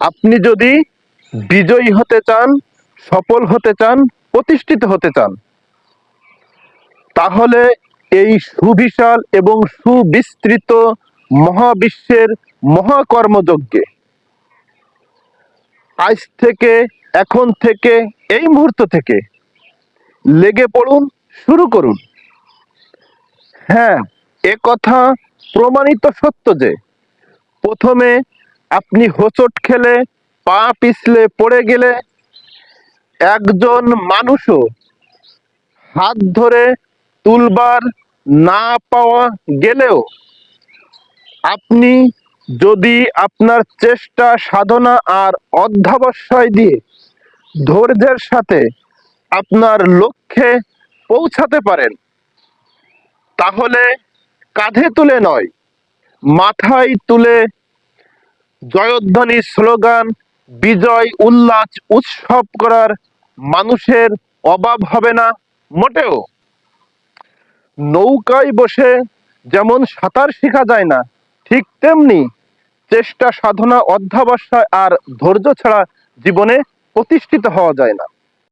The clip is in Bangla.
আপনি যদি বিজয়ী হতে চান, সফল হতে চান, প্রতিষ্ঠিত হতে চান, তাহলে এই সুবিশাল এবং সুবিস্তৃত মহাবিশ্বের মহাকর্মযজ্ঞে আজ থেকে, এখন থেকে, এই মুহূর্ত থেকে লেগে পড়ুন, শুরু করুন। হ্যাঁ এ কথা প্রমাণিত সত্য যে প্রথমে আপনি হোঁচট খেলে পা পিছলে পড়ে গেলে একজন মানুষও হাত ধরে তুলবার না পাওয়া গেলেও আপনি যদি আপনার চেষ্টা, সাধনা আর অধ্যাবসায় দিয়ে ধৈর্যের সাথে আপনার লক্ষ্যে পৌঁছাতে পারেন, তাহলে কাঁধে তুলে নয়, মাথায় তুলে জয়ধ্বনি স্লোগান, বিজয়, উল্লাস, উৎসব করার মানুষের অভাব হবে না, মোটেও। নৌকায় বসে যেমন সাঁতার শেখা যায় না, ঠিক তেমনি চেষ্টা, সাধনা, অধ্যাবসায় আর ধৈর্য ছাড়া জীবনে প্রতিষ্ঠিত হওয়া যায় না।